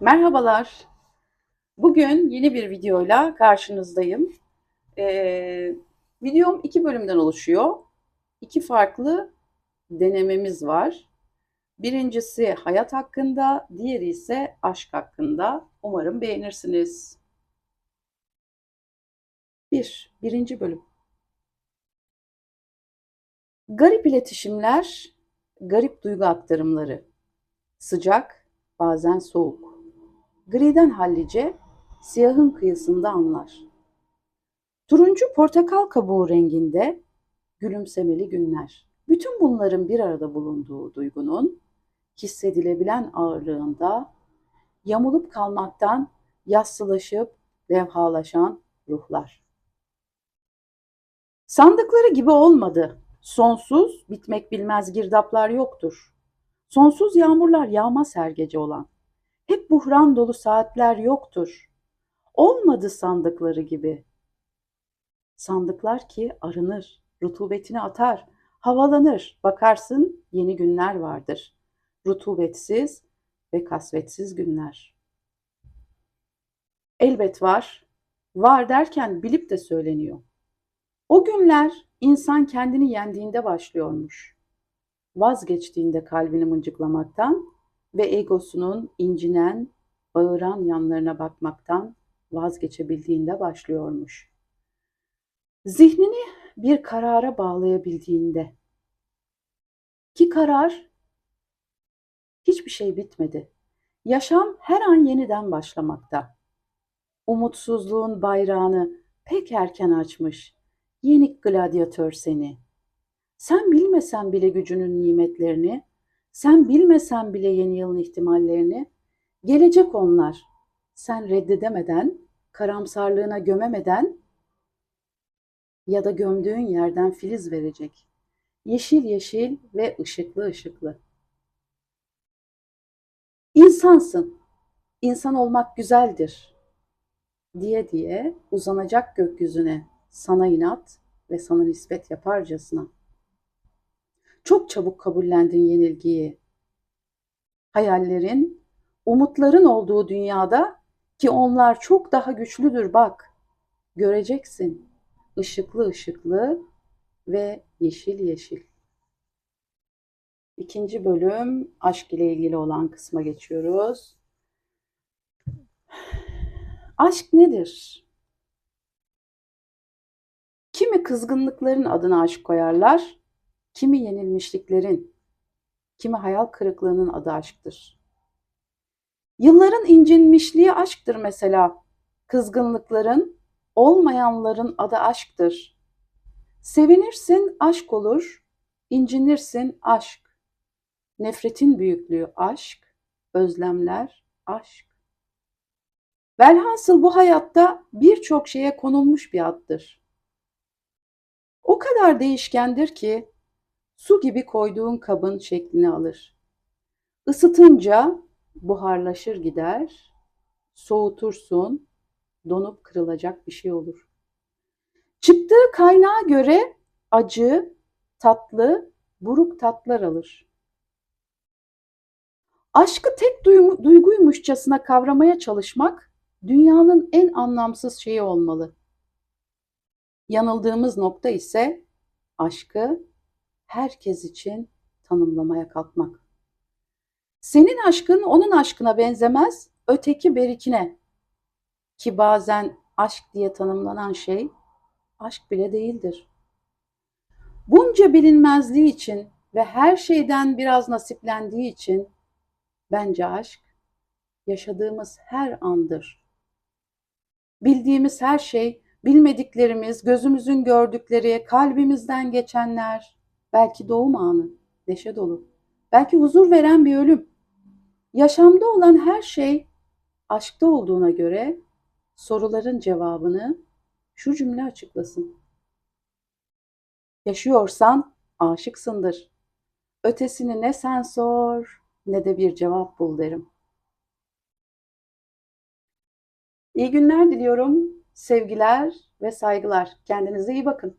Merhabalar. Bugün yeni bir videoyla karşınızdayım. Ee, videom iki bölümden oluşuyor. İki farklı denememiz var. Birincisi hayat hakkında, diğeri ise aşk hakkında. Umarım beğenirsiniz. Bir, birinci bölüm. Garip iletişimler, garip duygu aktarımları. Sıcak, bazen soğuk. Griden hallice, siyahın kıyısında anlar. Turuncu portakal kabuğu renginde gülümsemeli günler. Bütün bunların bir arada bulunduğu duygunun hissedilebilen ağırlığında yamulup kalmaktan yassılaşıp levhalaşan ruhlar. Sandıkları gibi olmadı. Sonsuz, bitmek bilmez girdaplar yoktur. Sonsuz yağmurlar yağmaz her gece olan. Hep buhran dolu saatler yoktur. Olmadı sandıkları gibi. Sandıklar ki arınır, rutubetini atar, havalanır. Bakarsın yeni günler vardır. Rutubetsiz ve kasvetsiz günler. Elbet var. Var derken bilip de söyleniyor. O günler insan kendini yendiğinde başlıyormuş. Vazgeçtiğinde kalbini mıncıklamaktan ve egosunun incinen, bağıran yanlarına bakmaktan vazgeçebildiğinde başlıyormuş. Zihnini bir karara bağlayabildiğinde ki karar hiçbir şey bitmedi. Yaşam her an yeniden başlamakta. Umutsuzluğun bayrağını pek erken açmış yenik gladyatör seni. Sen bilmesen bile gücünün nimetlerini, sen bilmesen bile yeni yılın ihtimallerini, gelecek onlar. Sen reddedemeden, karamsarlığına gömemeden ya da gömdüğün yerden filiz verecek. Yeşil yeşil ve ışıklı ışıklı. İnsansın. İnsan olmak güzeldir. Diye diye uzanacak gökyüzüne sana inat ve sana nispet yaparcasına. Çok çabuk kabullendin yenilgiyi. Hayallerin, umutların olduğu dünyada ki onlar çok daha güçlüdür bak. Göreceksin. Işıklı ışıklı ve yeşil yeşil. İkinci bölüm aşk ile ilgili olan kısma geçiyoruz. Aşk nedir? Kimi kızgınlıkların adına aşk koyarlar, kimi yenilmişliklerin, kimi hayal kırıklığının adı aşktır. Yılların incinmişliği aşktır mesela. Kızgınlıkların, olmayanların adı aşktır. Sevinirsin aşk olur, incinirsin aşk. Nefretin büyüklüğü aşk, özlemler aşk. Velhasıl bu hayatta birçok şeye konulmuş bir addır. O kadar değişkendir ki su gibi koyduğun kabın şeklini alır. Isıtınca buharlaşır gider, soğutursun, donup kırılacak bir şey olur. Çıktığı kaynağa göre acı, tatlı, buruk tatlar alır. Aşkı tek duyguymuşçasına kavramaya çalışmak dünyanın en anlamsız şeyi olmalı. Yanıldığımız nokta ise aşkı herkes için tanımlamaya kalkmak. Senin aşkın onun aşkına benzemez, öteki berikine. Ki bazen aşk diye tanımlanan şey aşk bile değildir. Bunca bilinmezliği için ve her şeyden biraz nasiplendiği için bence aşk yaşadığımız her andır. Bildiğimiz her şey bilmediklerimiz, gözümüzün gördükleri, kalbimizden geçenler, belki doğum anı, neşe dolu, belki huzur veren bir ölüm. Yaşamda olan her şey aşkta olduğuna göre soruların cevabını şu cümle açıklasın. Yaşıyorsan aşıksındır. Ötesini ne sen sor ne de bir cevap bul derim. İyi günler diliyorum. Sevgiler ve saygılar. Kendinize iyi bakın.